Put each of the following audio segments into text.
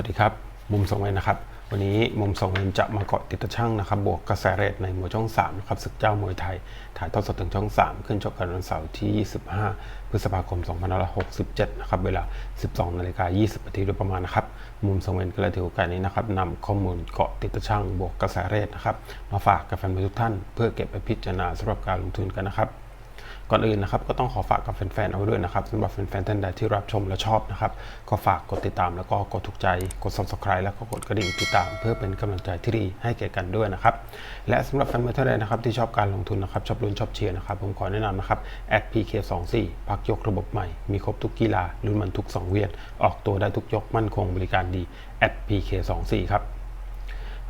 วัสดีครับ มุมสองเวนนะครับ วันนี้มุมสองเวนจะมาเกาะติดตะช่างนะครับ บวกกระแสเรทในมวยช่อง3นะครับศึกเจ้ามวยไทย ถ่ายทอดสดถึงช่อง 3 ขึ้นชกกันวันเสาร์ที่ 25 พฤษภาคม 2567 นะครับ เวลา 12นาฬิกา20นาทีโดยประมาณนะครับ มุมสองเวนก็เลยถือโอกาสนี้นะครับนำข้อมูลเกาะติดตะช่างบวกกระแสเรทนะครับ มาฝากกับแฟนมวยทุกท่าน เพื่อเก็บไปพิจารณาสำหรับการลงทุนกันนะครับ ก่อนอื่นนะครับก็ต้องขอฝากกับแฟนๆเอาไว้ด้วยนะครับสำหรับแฟนๆท่านใดที่รับชมและชอบนะครับก็ฝากกดติดตามแล้วก็กดถูกใจกด subscribe แล้วก็กดกระดิ่งติดตาม เพื่อเป็นกำลังใจที่ดีให้แก่กันด้วยนะครับและสำหรับแฟนๆท่านใดนะครับที่ชอบการลงทุนนะครับชอบลุ้นชอบเชียร์นะครับผมขอแนะนำนะครับ @pk24 พักยกระบบใหม่มีครบทุกกีฬาลุ้นมันทุกสังเวียนออกตัวได้ทุกยกมั่นคงบริการดี @pk24 ครับ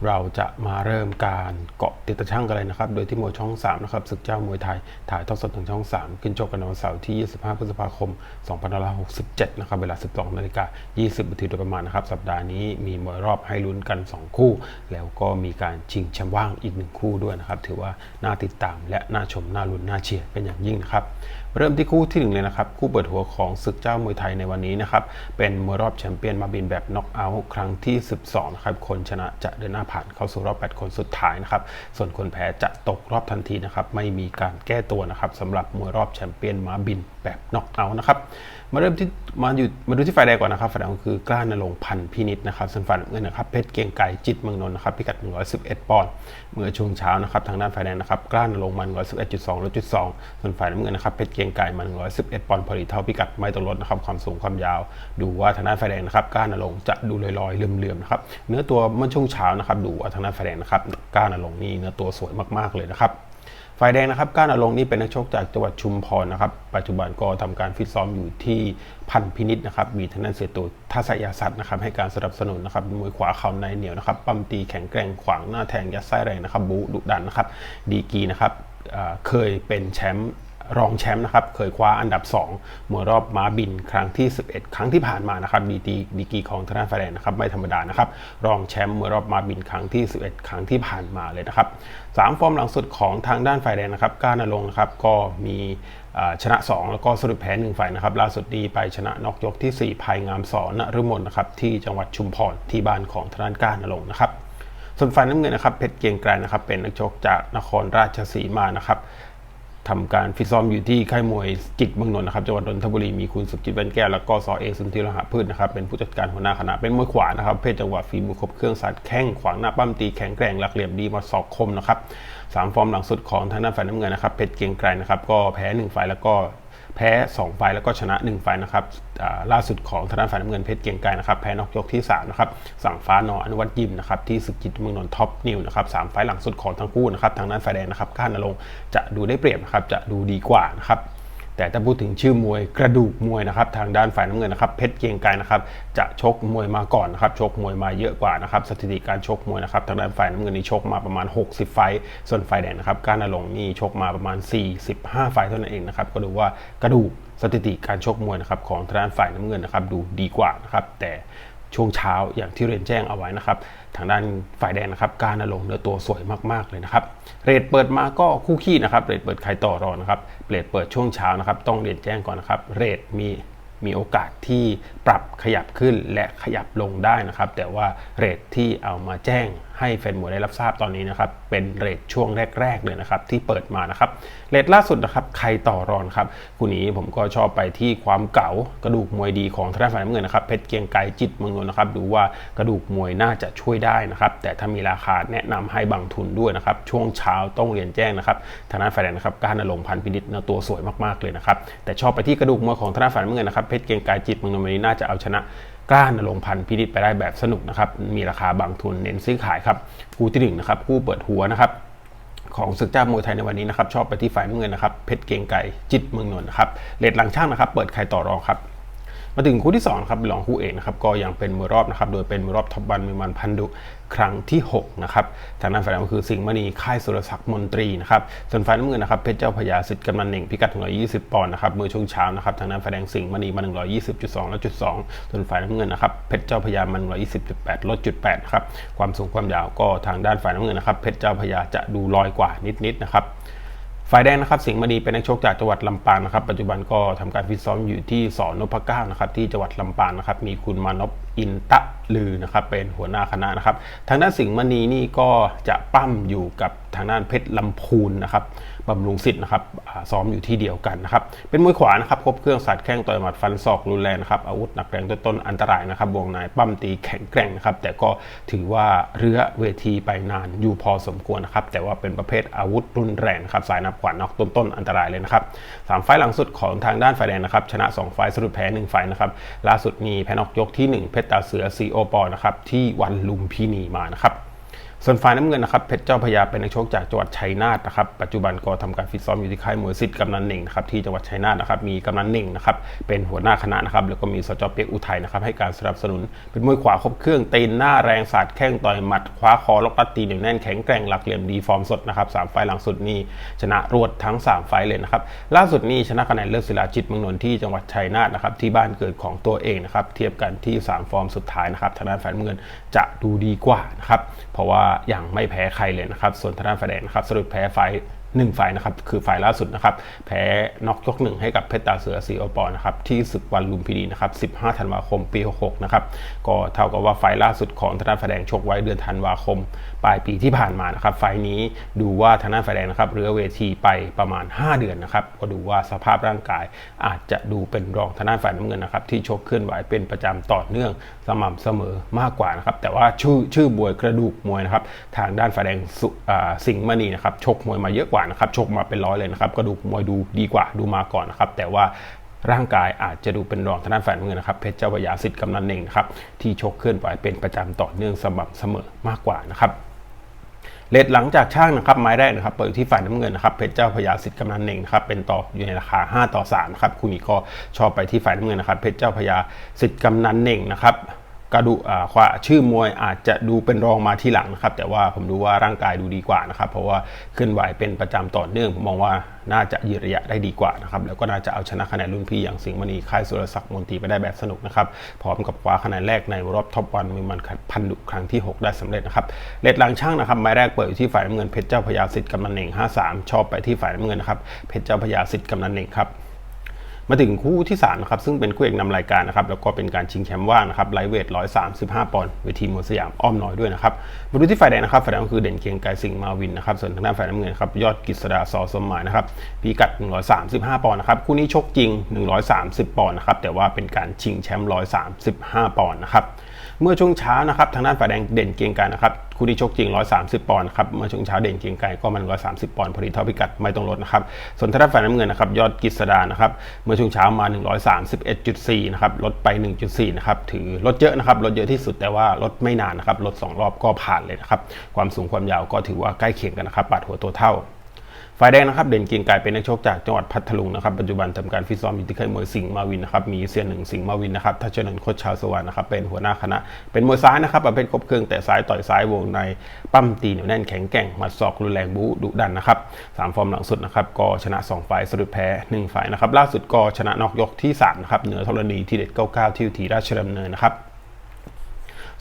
เราจะมาเริ่มการเกาะติดตะช่างกันเลยนะครับ โดยที่มวยช่อง 3 นะครับศึกเจ้ามวยไทย ถ่ายทอดสดทางช่อง 3 ขึ้นชกกันในวันเสาร์ที่ 25 พฤษภาคม 2567 นะครับ เวลา 12 นาฬิกา 20 นาทีโดยประมาณนะครับ สัปดาห์นี้มีมวยรอบให้ลุ้นกัน 2 คู่ แล้วก็มีการชิงแชมป์ว่างอีก 1 คู่ด้วยนะครับ ถือว่าน่าติดตามและน่าชม น่าลุ้น น่าเชียร์เป็นอย่างยิ่งนะครับเริ่มที่คู่ที่หนึ่งเลยนะครับ คู่เปิดหัวของศึกเจ้ามวยไทยในวันนี้นะครับ เป็นมวยรอบแชมเปี้ยนมาบินแบบน็อกเอาท์ครั้งที่ 12นะครับ คนชนะจะเดินหน้าผ่านเข้าสู่รอบ 8 คนสุดท้ายนะครับ ส่วนคนแพ้จะตกรอบทันทีนะครับ ไม่มีการแก้ตัวนะครับสำหรับมวยรอบแชมเปี้ยนมาบินแบบน็อกเอาท์นะครับ มาเริ่มที่มาอยู่มาดูที่ฝ่ายแดงก่อนนะครับฝ่ายแดงก็คือกล้านรงพันธ์พินิษนะครับส่วนฝ่ายเงินนะครับเพชรเกียงไก่จิตเมืองนนท์นะครับพิกัด 111 ปอนด์เมื่อช่วงเช้านะครับทางด้านฝ่ายแดงนะครับกล้านรงมัน111.2ลดจุด2ส่วนฝ่ายน้ำเงินนะครับเพชรเกียงไก่มัน111 ปอนด์พอดีเท่าพิกัดไม่ต้องลดนะครับความสูงความยาว ดูว่าทางด้านฝ่ายแดงนะครับกล้านรงจะดูลอยๆเลื่อมๆนะครับเนื้อตัวเมื่อช่วงเช้านะครับดูว่าทางด้านฝ่ายแดงนะครับกล้านรงนี่เนื้อตัวสวยมากๆเลยนะครับ ฝ่ายแดงนะครับก้านอลงนี่เป็นนักชกจากจังหวัดชุมพรนะครับ ปัจจุบันก็ทำการฟิตซ้อมอยู่ที่พันพินิษนะครับ มีทางด้านเสียตัวทัศยาสัตว์นะครับ ให้การสนับสนุนนะครับมวยขวาเข่าในเหนียวนะครับ ปั้มตีแข็งแกร่งขวางหน้าแทงยัดไส้แรงนะครับ บูดุดันนะครับ ดีกีนะครับเคยเป็นแชมป์ รองแชมป์นะครับเคยคว้าอันดับ2มวยรอบม้าบินครั้งที่ 11 ครั้งที่ผ่านมานะครับดีดีดีกีของทางด้านฝ่ายแดงนะครับไม่ธรรมดานะครับรองแชมป์มวยรอบม้าบินครั้งที่ 11 ครั้งที่ผ่านมาเลยนะครับสามฟอร์มหลังสุดของทางด้านฝ่ายแดงนะครับก้านรงค์นะครับก็มีชนะ 2 แล้วก็สรุปแพ้1ฝ่ายนะครับล่าสุดดีไปชนะนอกยกที่ 4 ภายงามสอนนฤมลนะครับที่จังหวัดชุมพรที่บ้านของทางด้านก้านรงนะครับส่วนฝ่ายน้ำเงินนะครับเพชรเกียงไกรนะครับเป็นนักชกจากนครราชสีมานะครับ ทำการฟิตซ้อมอยู่ที่ค่ายมวยจิตบางนนท์นะครับจังหวัดนนทบุรีมีคุณสุกิจแว่นแก้วแล้วก็สอเอสุนทรีรหะพืชนะครับเป็นผู้จัดการหัวหน้าคณะเป็นมวยขวานะครับเพศจังหวะฝีมือครบเครื่องสัตว์แข้งขวางหน้าปั้มตีแข็งแกร่งหลักเหลี่ยมดีมาสอกคมนะครับสามฟอร์มหลังสุดของทางด้านฝ่ายน้ำเงินนะครับเพชรเกียงไกรนะครับก็แพ้หนึ่งฝ่ายแล้วก็ แพ้ 2 ไฟล์แล้วก็ชนะ 1 ไฟล์นะครับล่าสุดของทางด้านฝ่ายน้ำเงินเพชรเกียงไกรนะครับแพ้นอกยกที่3นะครับสั่งฟ้านออนุวัตยิมนะครับที่ศึกจิตเมืองนนท์ท็อปนิวนะครับสามไฟล์หลังสุดของทั้งคู่นะครับทางด้านฝ่ายแดงนะครับก้านนรงจะดูได้เปรียบนะครับจะดูดีกว่านะครับ แต่ถ้าพูดถึงชื่อมวยกระดูกมวยนะครับทางด้านฝ่ายน้ำเงินนะครับเพชรเกียงไกรนะครับจะชกมวยมาก่อนนะครับชกมวยมาเยอะกว่านะครับสถิติการชกมวยนะครับทางด้านฝ่ายน้ำเงินนี่ชกมาประมาณ 60 ไฟส่วนฝ่ายแดงนะครับก้านนรงนี่ชกมาประมาณ 45 ไฟเท่านั้นเองนะครับก็ดูว่ากระดูกสถิติการชกมวยนะครับของทางด้านฝ่ายน้ำเงินนะครับดูดีกว่านะครับแต่ ช่วงเช้าอย่างที่เรียนแจ้งเอาไว้นะครับ ทางด้านฝ่ายแดงนะครับ การลงเนื้อตัวสวยมากๆเลยนะครับเรทเปิดมาก็คู่ขี้นะครับเรทเปิดใครต่อรอนะครับเรทเปิดช่วงเช้านะครับ ต้องเรียนแจ้งก่อนนะครับเรทมีมีโอกาสที่ปรับขยับขึ้นและขยับลงได้นะครับ แต่ว่าเรทที่เอามาแจ้ง ให้แฟนมวยได้รับทราบตอนนี้นะครับ เป็นเรทช่วงแรก ๆ เลยนะครับ ที่เปิดมานะครับเรทล่าสุดนะครับใครต่อรองครับคู่นี้ผมก็ชอบไปที่ความเก่ากระดูกมวยดีของทางด้านฝ่ายน้ำเงินนะครับเพชรเกียงไกรจิตเมืองนนท์นะครับดูว่ากระดูกมวยน่าจะช่วยได้นะครับ แต่ถ้ามีราคาแนะนำให้บังทุนด้วยนะครับ ช่วงเช้าต้องเรียนแจ้งนะครับทางด้านฝ่ายแดงนะครับก้านนรงพันพินิษนื้อตัวสวยมากๆเลยนะครับแต่ชอบไปที่กระดูกมวยของทางด้านฝ่ายน้ำเงินนะครับเพชรเกียงไกรจิตเมืองนนท์วันนี้น่าจะเอาชนะ กล้านรงพันธุ์พินิษไปได้แบบสนุกนะครับ มีราคาบางทุนเน้นซื้อขายครับคู่ที่หนึ่งนะครับคู่เปิดหัวนะครับของศึกเจ้ามวยไทยในวันนี้นะครับ ชอบไปที่ฝ่ายน้ำเงินนะครับเพชรเกียงไก่จิตเมืองนนท์นะครับเลดหลังช่างนะครับ เปิดใครต่อรองครับ มาถึงคู่ที่2ครับรองคู่เอกนะครับก็ยังเป็นมวยรอบนะครับโดยเป็นมวยรอบท็อปวันมีมันพันดุครั้งที่6นะครับทางด้านฝ่ายแดงก็คือสิงห์มณีค่ายสุรศักดิ์มนตรีนะครับส่วนฝ่ายน้ำเงินนะครับเพชรเจ้าพญาสิทธิ์กำนันเหน่งพิกัด120 ปอนด์นะครับเมื่อช่วงเช้านะครับทางด้านฝ่ายแดงสิงห์มณีมา 120.2แล้วจุด2ส่วนฝ่ายน้ำเงินนะครับเพชรเจ้าพญามัน120.8ลดจุด8นะครับความสูงความยาวก็ทางด้านฝ่ายน้ำเงินนะครับเพชรเจ้าพญาจะดูลอยกว่านิดๆนะครับ ฝ่ายแดงนะครับสิงห์มณีเป็นนักชกจากจังหวัดลำปางนะครับปัจจุบันก็ทำการฟิตซ้อมอยู่ที่สอนนพเก้านะครับที่จังหวัดลำปางนะครับมีคุณมานพอินตะลือนะครับเป็นหัวหน้าคณะนะครับ ทางด้านสิงห์มณีนี่ก็จะปั้มอยู่กับทางด้านเพชรลำพูนนะครับ บำรุงสิทธิ์นะครับซ้อมอยู่ที่เดียวกันนะครับเป็นมวยขวานะครับครบเครื่องสัตว์แข้งต่อยหมัดฟันศอกรุนแรงนะครับอาวุธหนักแรงต้นๆอันตรายนะครับวงในปั้มตีแข็งแกร่งนะครับแต่ก็ถือว่าเรือเวทีไปนานอยู่พอสมควรนะครับแต่ว่าเป็นประเภทอาวุธรุนแรงนะครับสายนับขวานนอกต้นๆอันตรายเลยนะครับสามไฟล์หลังสุดของทางด้านฝ่ายแดงนะครับชนะ 2 ไฟล์สรุปแพ้1ไฟล์นะครับล่าสุดมีแพ้นอกยกที่ 1 เพชรตาเสือซีโอปอนะครับที่วันลุมพินีมานะครับ ส่วนฝ่ายน้ำเงินนะครับเพชรเจ้าพยาเป็นนักชกจากจังหวัดชัยนาทนะครับปัจจุบันก็ทำการฟิตซ้อมอยู่ที่ค่ายมวยสิทธิ์กำนันหนึ่งนะครับที่จังหวัดชัยนาทนะครับมีกำนันหนึ่งนะครับเป็นหัวหน้าคณะนะครับแล้วก็มีสจเปียกอุทัยนะครับให้การสนับสนุน เป็นมวยขวาครบเครื่องตีนหน้าแรงสาดแข้งต่อยหมัดคว้าคอล็อกตัดตีเหนียวแน่นแข็งแกร่งหลักเหลี่ยมดีฟอร์มสดนะครับสามไฟล์หลังสุดนี่ชนะรวดทั้ง 3 ไฟล์เลยนะครับล่าสุดนี่ชนะคะแนนเลิศศิลาจิตเมืองนนท์ที่จังหวัดชัยนาทนะครับที่บ้านเกิดของตัวเองนะครับเทียบกันที่ 3 ฟอร์มสุดท้ายนะครับทางด้านฝ่ายเงินจะดูดีกว่านะครับเพราะว่าอย่างไม่แพ้ใครเลยนะครับ ส่วนทางด้านฝ่ายแดงนะครับสรุปแพ้ไฟ ล์หนึ่งฝ่ายนะครับคือฝ่ายล่าสุดนะครับแพ้น็อกยกหนึ่งให้กับเพชรตาเสือสีโอปอนะครับที่ศึกวันลุมพินีนะครับ15ธันวาคมปี66นะครับก็เท่ากับว่าไฟล์ล่าสุดของทางด้านฝ่ายแดงชกไว้เดือนธันวาคม ปลายปีที่ผ่านมานะครับไฟล์นี้ดูว่าทางด้านฝ่ายแดงนะครับเรือเวทีไปประมาณ 5 เดือนนะครับก็ดูว่าสภาพร่างกายอาจจะดูเป็นรองทางด้านฝ่ายน้ำเงินนะครับที่ชกเคลื่อนไหวเป็นประจำต่อเนื่องสม่ำเสมอมากกว่านะครับแต่ว่าชื่อชื่อบวยกระดูกมวยนะครับทางด้านฝ่ายแดงสิงห์มณีนะครับชกมวยมาเยอะกว่านะครับชกมาเป็นร้อยเลยนะครับกระดูกมวยดูดีกว่าดูมาก่อนนะครับแต่ว่าร่างกายอาจจะดูเป็นรองทางด้านฝ่ายน้ำเงินนะครับเพชรเจ้าพยาสิทธิ์กำนันเน่งนะครับที่ชกเคลื่อนไหวเป็นประจำต่อเนื่องสม่ำเสมอมากกว่านะครับเลทหลังจากช่างนะครับไม้แรกนะครับเปิดที่ฝ่ายน้ำเงินนะครับเพชรเจ้าพญาสิทธิ์กำนันเน่งนะครับเป็นต่ออยู่ในราคา 5 ต่อ3นะครับคู่นี้ก็ชอบไปที่ฝ่ายน้ำเงินนะครับเพชรเจ้าพญาสิทธิ์กำนันเน่งนะครับ กระดูอ่าควาชื่อมวยอาจจะดูเป็นรองมาที่หลังนะครับ แต่ว่าผมดูว่าร่างกายดูดีกว่านะครับ เพราะว่าเคลื่อนไหวเป็นประจำต่อเนื่องผมมองว่าน่าจะยืนระยะได้ดีกว่านะครับ แล้วก็น่าจะเอาชนะคะแนนรุ่นพี่อย่างสิงห์มณีค่ายสุรศักดิ์มนตรีไปได้แบบสนุกนะครับ พร้อมกับคว้าคะแนนแรกในรอบท็อปวันมีมันพันดุครั้งที่ 6 ได้สำเร็จนะครับเลดหลังช่างนะครับไม้แรกเปิดอยู่ที่ฝ่ายน้ำเงินเพชรเจ้าพญาสิทธิ์กำนันเน่ง53 ชอบไปที่ฝ่ายน้ำเงินนะครับเพชรเจ้าพญาสิทธิ์กำนันเน่งครับ มาถึงคู่ที่3นะครับซึ่งเป็นคู่เอกนำรายการนะครับแล้วก็เป็นการชิงแชมป์ว่างนะครับไลท์เวท 135 ปอนด์เวทีมวยสยามอ้อมน้อยด้วยนะครับมาดูที่ฝ่ายแดงนะครับฝ่ายแดงก็คือเด่นเกียงไกรสิงห์มาวินนะครับส่วนทางด้านฝ่ายน้ำเงินครับยอดกฤษดาซอสมหมายนะครับพิกัด 135 ปอนด์นะครับคู่นี้ชกจริง 130 ปอนด์นะครับแต่ว่าเป็นการชิงแชมป์135 ปอนด์นะครับ เมื่อช่วงเช้านะครับทางด้านฝ่ายแดงเด่นเกียงไกรนะครับคู่ที่ชกจริง 130 ปอนด์ครับเมื่อช่วงเช้าเด่นเกียงไกรก็มัน 130 ปอนด์พอดีเท่าพิกัดไม่ต้องลดนะครับส่วนทางด้านฝ่ายน้ำเงินนะครับยอดกฤษดานะครับเมื่อช่วงเช้ามา 131.4 นะครับลดไป 1.4 นะครับถือลดเยอะนะครับลดเยอะที่สุดแต่ว่าลดไม่นานนะครับลด 2 รอบก็ผ่านเลยนะครับความสูงความยาวก็ถือว่าใกล้เคียงกันนะครับปาดหัวตัวเท่า ฝ่ายแดงนะครับเด่นเกียงไกรเป็นนักชกจากจังหวัดพัทลุงนะครับปัจจุบันทำการฟิตซ้อมอยู่ที่ค่ายมวยสิงห์มาวินนะครับมีเซียนหนึ่งสิงห์มาวินนะครับทัชนันโคชชาวสวรรค์นะครับเป็นหัวหน้าคณะ เป็นมวยซ้ายนะครับประเภทครบเครื่องแต่ซ้ายต่อยซ้ายวงในปั้มตีเหนียวแน่นแข็งแกร่งหมัดศอกรุนแรงบู๊ดุดันนะครับสามฟอร์มหลังสุดนะครับก็ชนะ2ฝ่ายสะดุดแพ้1ฝ่ายนะครับล่าสุดก็ชนะนอกยกที่3นะครับเหนือธรณีทีเด็ด99ที่ทีราชดำเนินนะครับ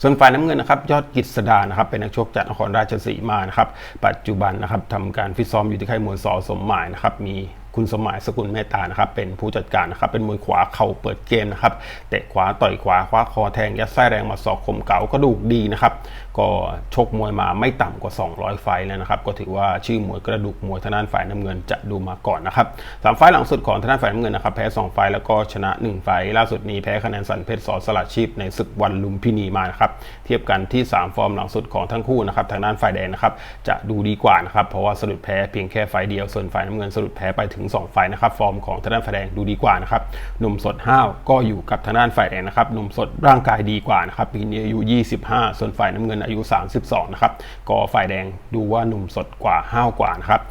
ส่วนฝ่ายน้ำเงินนะครับยอดกิจสดานะครับเป็นนักชกจากนครราชสีมานะครับปัจจุบันนะครับทำการฟิตซ้อมอยู่ที่ค่ายมวยสอสมหมายนะครับมีคุณสมหมายสกุลเมตตานะครับเป็นผู้จัดการนะครับเป็นมวยขวาเข่าเปิดเกมนะครับเตะขวาต่อยขวาคว้าคอแทงยัดไส้แรงมาสอกคมเก่ากระดูกดีนะครับ ก็ชกมวยมาไม่ต่ำกว่า 200 ไฟแล้วนะครับ ก็ถือว่าชื่อมวยกระดูกมวยทางด้านฝ่ายน้ำเงินจะดูมาก่อนนะครับสามไฟหลังสุดของทางด้านฝ่ายน้ำเงินนะครับแพ้ 2 ไฟแล้วก็ชนะ 1 ไฟล่าสุดนี้แพ้คะแนนสันเพชรสอสลัดชีพในศึกวันลุมพินีมานะครับเทียบกันที่ 3 ฟอร์มหลังสุดของทั้งคู่นะครับทางด้านฝ่ายแดงนะครับจะดูดีกว่านะครับเพราะว่าสะดุดแพ้เพียงแค่ไฟเดียวส่วนฝ่ายน้ำเงินสะดุดแพ้ไปถึง 2 ไฟนะครับฟอร์มของทางด้านฝ่ายแดงดูดีกว่านะครับหนุ่มสดห้าวก็อยู่กับทางด้านฝ่ายแดงนะครับหนุ่มสดร่างกายดีกว่านะครับปีนี้อายุ 25 ส่วนฝ่ายน้ำเงินอายุ 32 นะครับ ก็ฝ่ายแดงดูว่าหนุ่มสดกว่าห้าวกว่านะครับ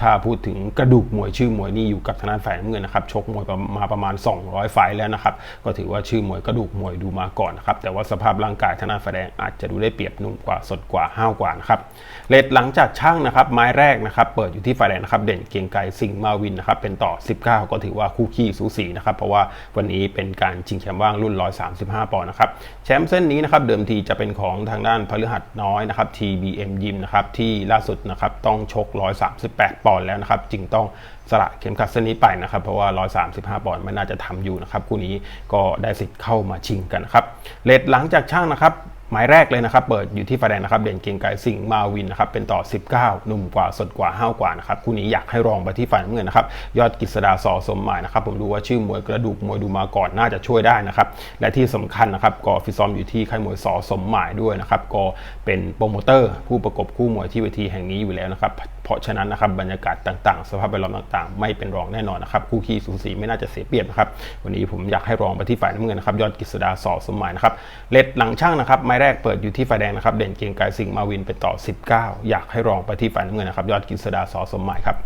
ถ้าพูดถึงกระดูกมวยชื่อมวยนี่อยู่กับทางด้านฝ่ายน้ำเงินนะครับชกมวยมาประมาณ 200 ไฟแล้วนะครับก็ถือว่าชื่อมวยกระดูกมวยดูมาก่อนนะครับแต่ว่าสภาพร่างกายทางด้านฝ่ายแดงอาจจะดูได้เปรียบหนุ่มกว่าสดกว่าห้าวกว่านะครับเลทหลังจากช่างนะครับไม้แรกนะครับเปิดอยู่ที่ฝ่ายแดงนะครับเด่นเกียงไกรสิงห์มาวินนะครับเป็นต่อ 19 ก็ถือว่าคู่ขี้สูสีนะครับเพราะว่าวันนี้เป็นการชิงแชมป์ว่างรุ่น 135 ปอนด์นะครับแชมป์เส้นนี้นะครับเดิมทีจะเป็นของทางด้านพฤหัสน้อยนะครับ TBM ยิมนะครับที่ล่าสุดนะครับต้องชก 138ปอนด์แล้วนะครับจึงต้องสละเข็มขัดเส้นนี้ไปนะครับ เพราะว่า 135 ปอนด์ไม่น่าจะทำอยู่นะครับคู่นี้ก็ได้สิทธิ์เข้ามาชิงกันนะครับเลทหลังจากช่างนะครับ หมายแรกเลยนะครับเปิดอยู่ที่ไฟแดงนะครับเด่นเกียงไกรสิงห์มาวินนะครับเป็นต่อ 19 หนุ่มกว่าสดกว่าห้าวกว่านะครับคู่นี้อยากให้รองไปที่ฝ่ายน้ำเงินนะครับยอดกฤษดาสอสมหมายนะครับผมดูว่าชื่อมวยกระดูกมวยดูมาก่อนน่าจะช่วยได้นะครับและที่สำคัญนะครับก็ฟิซอมอยู่ที่ค่ายมวยสอสมหมายด้วยนะครับก็เป็นโปรโมเตอร์ ผู้ประกบคู่มวยที่เวทีแห่งนี้อยู่แล้วนะครับเพราะฉะนั้นนะครับบรรยากาศต่างๆ สภาพแวดล้อมต่างๆ ไม่เป็นรองแน่นอนนะครับคู่ขี้สูสีไม่น่าจะเสียเปรียบนะครับวันนี้ผมอยากให้รองไปที่ฝ่ายน้ำเงินนะครับยอดกฤษดาสอสมหมายนะครับเลดหลังช่างนะครับไม้แรกเปิดอยู่ที่ฝ่ายแดงนะครับ เด่นเกียงไกรสิงห์มาวินเป็นต่อ 19 อยากให้รองไปที่ฝ่ายน้ำเงินนะครับ ยอดกฤษดาสอสมหมายครับ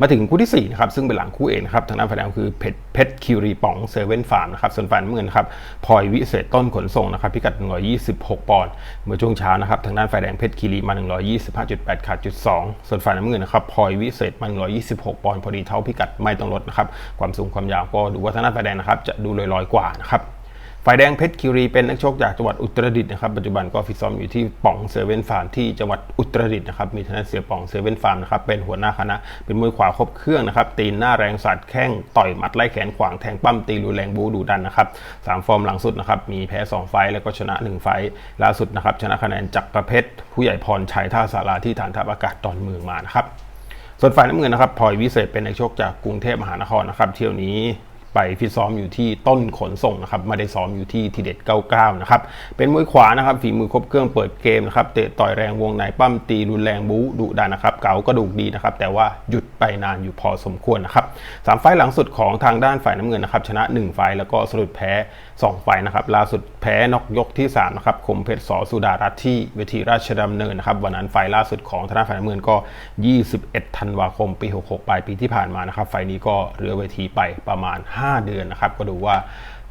มาถึงคู่ที่4นะครับซึ่งเป็นหลังคู่เอกนะครับทางด้านฝ่ายแดงคือเพชรเพชรคิรีป๋องเซเว่นฟาร์มนะครับส่วนฝ่ายน้ำเงินครับพลอยวิเศษต้นขนส่งนะครับพิกัด 126 ปอนด์เมื่อช่วงเช้านะครับทางด้านฝ่ายแดงเพชรคิรีมา 125.8ขาดจุด2ส่วนฝ่ายน้ำเงินนะครับพลอยวิเศษมา126 ปอนด์พอดีเท่าพิกัดไม่ต้องลดนะครับความสูงความยาวก็ดูว่าทางด้านฝ่ายแดงนะครับจะดูลอยๆกว่านะครับ ฝ่ายแดงเพชรคิรีเป็นนักชกจากจังหวัดอุตรดิตถ์นะครับ ปัจจุบันก็ฟิตซ้อมอยู่ที่ป่องเซเว่นฟาร์มที่จังหวัดอุตรดิตถ์นะครับ มีทนายเสียป่องเซเว่นฟาร์มนะครับ เป็นหัวหน้าคณะ เป็นมวยขวาครบเครื่องนะครับ ตีนหน้าแรงสัตว์แข้งต่อยหมัดไล่แขนขวางแทงปั้มตีรุนแรงบูดูดันนะครับสามฟอร์มหลังสุดนะครับ มีแพ้ 2 ไฟแล้วก็ชนะ 1 ไฟล่าสุดนะครับชนะคะแนนจักรเพชรผู้ใหญ่พรชัยท่าสาราที่ฐานทัพอากาศตอนเมืองมานะครับส่วนฝ่ายน้ำเงินนะครับพลอยวิเศษเป็นนักชกจากกรุงเทพมหานครนะครับเที่ยวนี้ ไปฟิตซ้อมอยู่ที่ต้นขนส่งนะครับไม่ได้ซ้อมอยู่ที่ทีเด็ด 99 นะครับ เป็นมวยขวานะครับฝีมือครบเครื่องเปิดเกมนะครับเตะต่อยแรงวงในปั้มตีรุนแรงบู๊ดุดันนะครับ เก๋ากระดูกดีนะครับ แต่ว่าหยุดไปนานอยู่พอสมควรนะครับสามไฟล์หลังสุดของทางด้านฝ่ายน้ำเงินนะครับชนะ 1 ไฟล์แล้วก็สรุปแพ้ 2 ไฟนะครับล่าสุดแพ้นอกยกที่3นะครับคมเพชรสอสุดารัตที่เวทีราชดำเนินนะครับวันนั้นไฟล่าสุดของทางด้าฝ่ายน้ำเงินก็ 21 ธันวาคม ปี 66 ปลายปีที่ผ่านมานะครับไฟนี้ก็เรือเวทีไปประมาณ 5 เดือนนะครับก็ดูว่า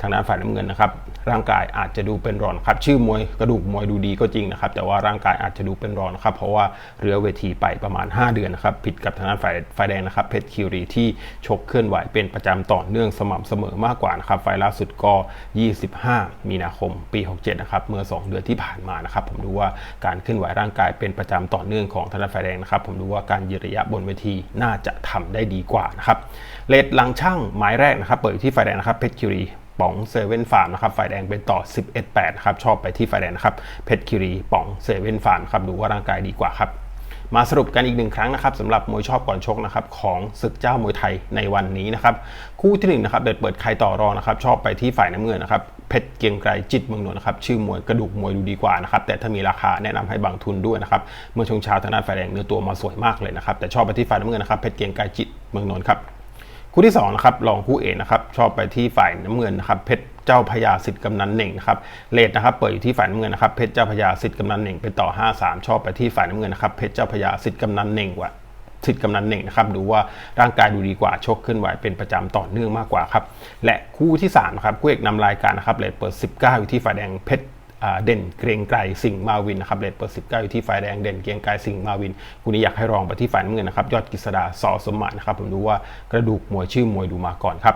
ทางด้านฝ่ายน้ำเงินนะครับร่างกายอาจจะดูเป็นรองครับชื่อมวยกระดูกมวยดูดีก็จริงนะครับแต่ว่าร่างกายอาจจะดูเป็นรอนครับเพราะว่าเรือเวทีไปประมาณ 5 เดือนนะครับผิดกับทางด้านฝ่ายฝ่ายแดงนะครับเพชรคิรีที่ชกเคลื่อนไหวเป็นประจำต่อเนื่องสม่ำเสมอมากกว่านะครับไฟล์ล่าสุดก็ 25 มีนาคมปี 67นะครับเมื่อ 2 เดือนที่ผ่านมานะครับผมดูว่าการเคลื่อนไหวร่างกายเป็นประจำต่อเนื่องของทางด้านฝ่ายแดงนะครับผมดูว่าการยืนระยะบนเวทีน่าจะทำได้ดีกว่านะครับเลดหลังช่างหมายแรกนะครับเปิดที่ฝ่ายแดงนะครับเพชรคิรี ป๋องเซเว่นฟาร์มนะครับฝ่ายแดงเป็นต่อ 11-8นะครับชอบไปที่ฝ่ายแดงนะครับเพชรคิรีป๋องเซเว่นฟาร์มครับดูว่าร่างกายดีกว่าครับมาสรุปกันอีกหนึ่งครั้งนะครับสำหรับมวยชอบก่อนชกนะครับของศึกเจ้ามวยไทยในวันนี้นะครับคู่ที่หนึ่งนะครับเด็ดเปิดใครต่อรองนะครับชอบไปที่ฝ่ายน้ำเงินนะครับเพชรเกียงไกรจิตเมืองนนท์นะครับชื่อมวยกระดูกมวยดูดีกว่านะครับแต่ถ้ามีราคาแนะนำให้บางทุนด้วยนะครับเมื่อช่วงเช้าทางด้านฝ่ายแดงเนื้อตัวมาสวยมากเลยนะครับแต่ชอบไปที่ฝ่ายน้ำเงินนะครับเพชรเกียงไกรจิตเมืองนนท์ครับ คู่ที่2นะครับรองคู่เอกนะครับชอบไปที่ฝ่ายน้ำเงินนะครับเพชรเจ้าพญาสิทธิ์กำนันเหน่งนะครับเลดนะครับเปิดอยู่ที่ฝ่ายน้ำเงินนะครับเพชรเจ้าพญาสิทธิ์กำนันเหน่งเป็นต่อ 5-3 ชอบไปที่ฝ่ายน้ำเงินนะครับเพชรเจ้าพญาสิทธิ์กำนันเหน่งกว่าสิทธิ์กำนันเหน่งนะครับดูว่าร่างกายดูดีกว่าชกขึ้นไหวเป็นประจำต่อเนื่องมากกว่าครับและคู่ที่3นะครับคู่เอกนำรายการนะครับเลดเปิด 19 อยู่ที่ฝ่ายแดงเพชร เด่นเกรียงไกรสิงห์มาวินนะครับเลดเปิด19อยู่ที่ฝ่ายแดงเด่นเกรียงไกรสิงห์มาวินคู่นี้อยากให้รองไปที่ฝ่ายน้ำเงินนะครับยอดกฤษดาสอสมหมายนะครับผมดูว่ากระดูกมวยชื่อมวยดูมาก่อนครับ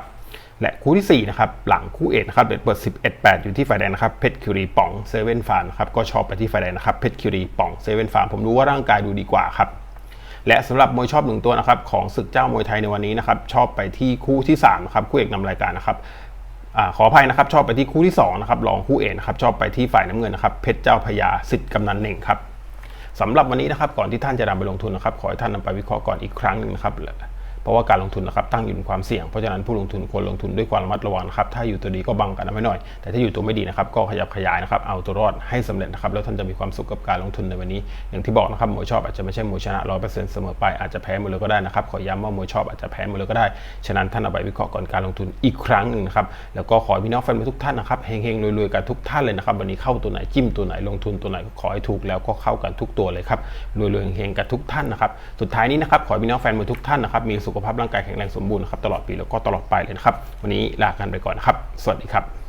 และคู่ที่4นะครับหลังคู่เอกนะครับเลดเปิด11 8 อยู่ที่ฝ่ายแดงนะครับเพชรคิรีป๋องเซเว่นฟาร์มครับก็ชอบไปที่ฝ่ายแดงนะครับเพชรคิรีป๋องเซเว่นฟาร์มผมดูว่าร่างกายดูดีกว่าครับและสำหรับมวยชอบหนึ่งตัวนะครับของศึกเจ้ามวยไทยในวันนี้นะครับชอบไปที่คู่ที่3นะครับคู่เอกนำรายการนะครับ อขออภัยนะครับชอบไปที่คู่ที่2นะครับรองคู่เอกนะครับชอบไปที่ฝ่ายน้ำเงินนะครับเพชรเจ้าพญาสิทธิ์กำนันเหน่งครับสำหรับวันนี้นะครับก่อนที่ท่านจะนำไปลงทุนนะครับขอให้ท่านนำไปวิเคราะห์ก่อนอีกครั้งหนึ่งนะครับ เพราะว่าการลงทุนนะครับตั้งอยู่ในความเสี่ยง เพราะฉะนั้นผู้ลงทุนควรลงทุนด้วยความระมัดระวังครับถ้าอยู่ตัวดีก็บังกันไว้หน่อย แต่ถ้าอยู่ตัวไม่ดีนะครับก็ขยับขยายนะครับเอาตัวรอดให้สำเร็จนะครับแล้วท่านจะมีความสุขกับการลงทุนในวันนี้ อย่างที่บอกนะครับมวยชอบอาจจะไม่ใช่มวยชนะร้อยเปอร์เซ็นต์เสมอไปอาจจะแพ้หมดเลยก็ได้นะครับขอย้ำว่ามวยชอบอาจจะแพ้หมดเลยก็ได้ฉะนั้นท่านเอาไปวิเคราะห์ก่อนการลงทุนอีกครั้งหนึ่งนะครับแล้วก็ขอให้พี่น้องแฟนมวยทุกท่านนะครับเฮงๆรวยๆกันทุกท่านเลยนะครับวันนี้เข้าตัวไหนจิ้มตัวไหนลงทุนตัวไหนขอให้ถูกแล้วก็เข้ากันทุกตัวเลยครับรวยๆเฮงๆกันทุกท่านนะครับสุดท้ายนี้นะครับขอพี่น้องแฟนมวยทุกท่านนะครับมีสุขภาพร่างกายแข็งแรงสมบูรณ์นะครับตลอดปีแล้วก็ตลอดไปเลยนะครับ วันนี้ลากันไปก่อนนะครับ สวัสดีครับ